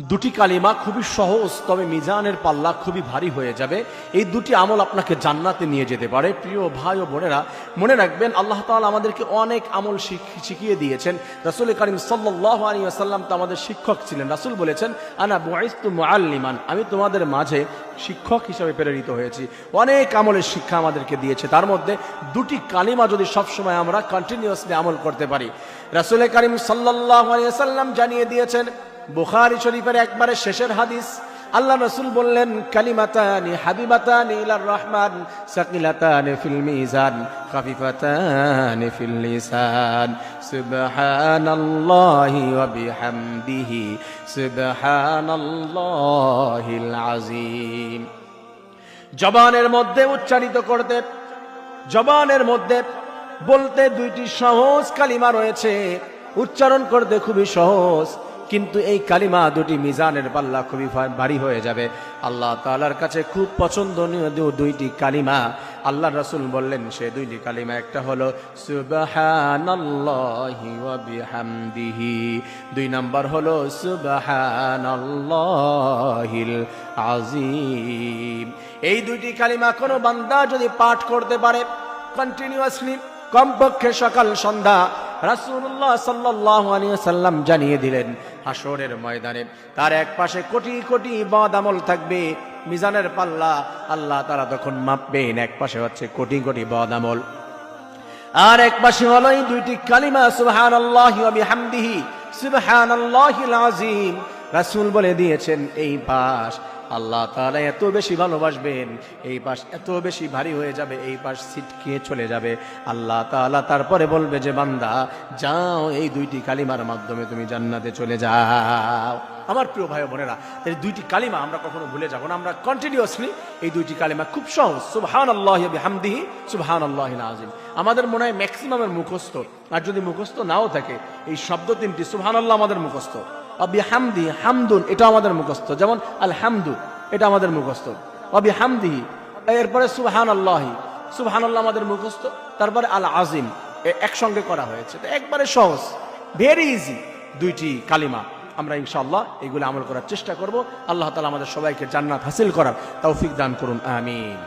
দুটি কালিমা খুবই সহজ, তবে মিজানের পাল্লা খুবই ভারী হয়ে যাবে। এই দুটি আমল আপনাকে জান্নাতে নিয়ে যেতে পারে। প্রিয় ভাই ও বোনেরা, মনে রাখবেন, আল্লাহ তাআলা আমাদেরকে অনেক আমল শিখ- শিখিয়ে দিয়েছেন। রাসূল করিম সাল্লাল্লাহু আলাইহি ওয়াসাল্লাম তো আমাদের শিক্ষক ছিলেন। রাসুল বলেছেন, আনা বুইস্তু মুআল্লিমান। আমি তোমাদের মাঝে শিক্ষক হিসাবে প্রেরিত হয়েছি। অনেক আমলের শিক্ষা আমাদেরকে দিয়েছে। তার মধ্যে দুটি কালিমা যদি সবসময় আমরা কন্টিনিউয়াসলি আমল করতে পারি। রাসূল করিম সাল্লাল্লাহু আলাইহি ওয়াসাল্লাম জানিয়ে দিয়েছেন বুখারী শরীফের একবারে শেষের হাদিস। আল্লাহ রসুল বললেন, কালিমাতানি হাবিবাতানি ইলার রহমান, সাকিলাতানি ফিল মিজান, খাফিফাতানি ফিল লিসান। সুবহানাল্লাহি ওয়া বিহামদিহি, সুবহানাল্লাহিল আযীম। জবানের মধ্যে উচ্চারিত করতে, জবানের মধ্যে বলতে দুইটি সহজ কালিমা রয়েছে। উচ্চারণ করতে খুবই সহজ। কিন্তু এই কালিমা দুটি মিজানের পাল্লা খুবই ভারী হয়ে যাবে। আল্লাহ তাআলার কাছে খুব পছন্দনীয় দুইটি কালিমা। আল্লাহ রসুল বললেন, সে দুইটি কালিমা, একটা হলো বিহামদিহি। দুই নাম্বার হলো, সুবহানাল্লাহিল আজিম এই দুইটি কালিমা কোনো বান্দা যদি পাঠ করতে পারে কন্টিনিউয়াসলি কমপক্ষে সকাল, সন্ধ্যা রাসূলুল্লাহ সাল্লাল্লাহু আলাইহি সাল্লাম জানিয়ে দিলেন হাসরের ময়দানে তার এক পাশে কোটি কোটি বদ আমল থাকবে, মিজানের পাল্লা আল্লাহ তারা তখন মাপবেন, এক পাশে হচ্ছে কোটি কোটি বদ আমল। আর এক পাশে হলো দুইটি কালিমা, সুবহানাল্লাহি ওয়া বিহামদিহি, সুবহানাল্লাহিল আযীম। রাসূল বলে দিয়েছেন, এই পাশ আল্লাহ তাআলা এত বেশি ভালোবাসবেন, এই পাশ এত বেশি ভারী হয়ে যাবে, এই পাশ ছিটকে চলে যাবে। আল্লাহ তাআলা তারপরে বলবে যে, বান্দা, যাও এই দুইটি কালিমার মাধ্যমে তুমি জান্নাতে চলে যাও। আমার প্রিয় ভাই বোনেরা এই দুইটি কালিমা আমরা কখনো ভুলে যাব না, আমরা কন্টিনিউসলি এই দুইটি কালিমা খুব সহজ। সুবহান আল্লাহ বিহামদিহি সুবহান আল্লাহ আজিম আমাদের মনে হয় ম্যাক্সিমামের মুখস্থ। আর যদি মুখস্থ নাও থাকে, এই শব্দ তিনটি সুবহান আল্লাহ আমাদের মুখস্থ। অবি হামদি হামদুন এটা আমাদের মুখস্থ। যেমন আল হামদু এটা আমাদের মুখস্থ। অবি হামদিহি এরপরে সুবহান আল্লাহি সুবহান আল্লাহ আমাদের মুখস্থ। তারপরে আল আজিম একসঙ্গে করা হয়েছে। তো একবারে সহজ ভেরি ইজি দুইটি কালিমা। আমরা ইনশাআল্লাহ এগুলো আমল করার চেষ্টা করব। আল্লাহ তালা আমাদের সবাইকে জান্নাত হাসিল করার তৌফিক দান করুন, আমিন।